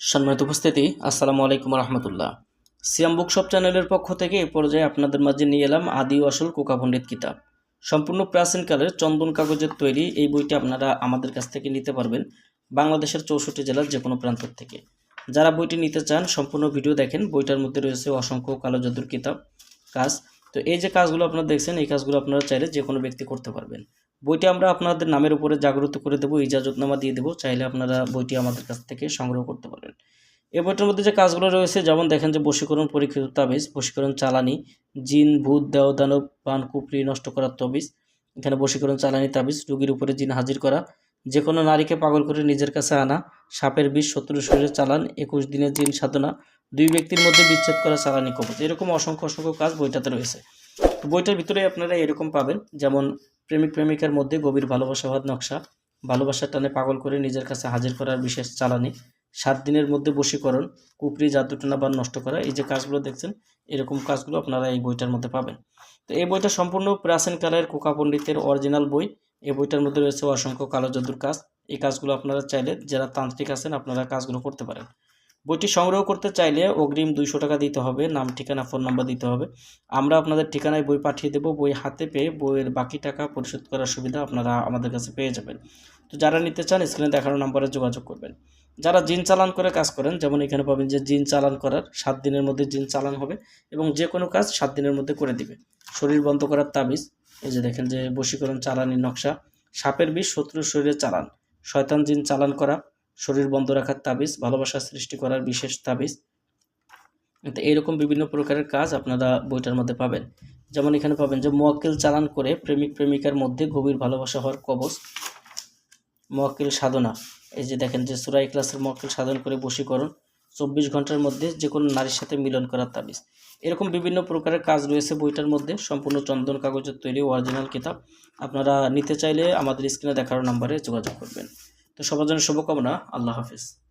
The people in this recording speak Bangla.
সম্মানিত উপস্থিতি, আসসালামু আলাইকুম রহমতুল্লাহ। সিয়াম বুকশপ চ্যানেলের পক্ষ থেকে এই পর্যায়ে আপনাদের মাঝে নিয়ে এলাম আদি আসল কোকা পণ্ডিত কিতাব। সম্পূর্ণ প্রাচীনকালের চন্দন কাগজের তৈরি এই বইটি আপনারা আমাদের কাছ থেকে নিতে পারবেন বাংলাদেশের চৌষট্টি জেলার যে কোনো প্রান্ত থেকে। যারা বইটি নিতে চান, সম্পূর্ণ ভিডিও দেখেন, বইটার মধ্যে রয়েছে অসংখ্য কালো জাদুর কিতাব, কাজ। তো এই যে কাজগুলো আপনারা দেখছেন, এই কাজগুলো আপনারা চাইলে যে কোনো ব্যক্তি করতে পারবেন। বইটি আমরা আপনাদের নামের উপরে জাগ্রত করে দেবো, ইজাজতনামা দিয়ে দেবো। চাইলে আপনারা বইটি আমাদের কাছ থেকে সংগ্রহ করতে পারেন। এই বইটার মধ্যে যে কাজগুলো রয়েছে, যেমন দেখেন যে বশীকরণ পরীক্ষিত তাবিজ, বশীকরণ চালানি, জিন, ভূত দেও দানব পান কুপড়ি নষ্ট করার তাবিজ, এখানে বশীকরণ চালানি তাবিজ, রুগীর উপরে জিন হাজির করা যে কোনো নারীকে পাগল করে নিজের কাছে আনা, সাপের বিষ শত্রু শরীরে চালান, একুশ দিনের জিন সাধনা, দুই ব্যক্তির মধ্যে বিচ্ছেদ করা, চালানি কবচ, এরকম অসংখ্য অসংখ্য কাজ বইটাতে রয়েছে। তো বইটার ভিতরে আপনারা এরকম পাবেন, যেমন প্রেমিক প্রেমিকার মধ্যে গভীর ভালোবাসা হওয়ার নকশা। ভালোবাসার টানে পাগল করে নিজের কাছে হাজির করার বিশেষ চালানি। সাত দিনের মধ্যে বশীকরণ, কুপরি, জাদুটনা বা নষ্ট করা, এই যে কাজগুলো দেখছেন, এরকম কাজগুলো আপনারা এই বইটার মধ্যে পাবেন। তো এই বইটা সম্পূর্ণ প্রাচীন কালের কোকা পণ্ডিতের অরিজিনাল বই। এই বইটার মধ্যে রয়েছে অসংখ্য কালো জাদুর কাজ। এই কাজগুলো আপনারা চাইলে, যারা তান্ত্রিক আছেন, আপনারা কাজগুলো করতে পারেন। বইটি সংগ্রহ করতে চাইলে অগ্রিম দুইশো টাকা দিতে হবে, নাম, ঠিকানা, ফোন নাম্বার দিতে হবে। আমরা আপনাদের ঠিকানায় বই পাঠিয়ে দেবো, বই হাতে পেয়ে বইয়ের বাকি টাকা পরিশোধ করার সুবিধা আপনারা আমাদের কাছে পেয়ে যাবেন। তো যারা নিতে চান, স্ক্রিনে দেখানো নম্বরে যোগাযোগ করবেন। যারা জিন চালান করে কাজ করেন, যেমন এখানে পাবেন যে জিন চালান করার, সাত দিনের মধ্যে জিন চালান হবে এবং যে কোনো কাজ সাত দিনের মধ্যে করে দিবে। শরীর বন্ধ করার তাবিজ, এই যে দেখেন যে বশীকরণ চালানি নকশা, সাপের বিষ শত্রুর শরীরে চালান, শয়তান জিন চালান করা শরীর বন্ধ রাখার তাবিজ, ভালোবাসা সৃষ্টি করার বিশেষ তাবিজ। তো এইরকম বিভিন্ন প্রকারের কাজ আপনারা বইটার মধ্যে পাবেন। যেমন এখানে পাবেন যে মোয়াক্কেল চালান করে প্রেমিক প্রেমিকার মধ্যে গভীর ভালোবাসা হওয়ার কবচ মোয়াক্কেল সাধনা। এই যে দেখেন যে সুরাই ক্লাসের মোয়াক্কেল সাধন করে বশীকরণ, চব্বিশ ঘণ্টার মধ্যে যে কোনো নারীর সাথে মিলন করার তাবিজ। এরকম বিভিন্ন প্রকারের কাজ রয়েছে বইটার মধ্যে। সম্পূর্ণ চন্দন কাগজের তৈরি অরিজিনাল কিতাব। আপনারা নিতে চাইলে আমাদের স্ক্রিনে দেখানো নাম্বারে যোগাযোগ করবেন। তো সবার জন্য শুভকামনা। আল্লাহ হাফিজ।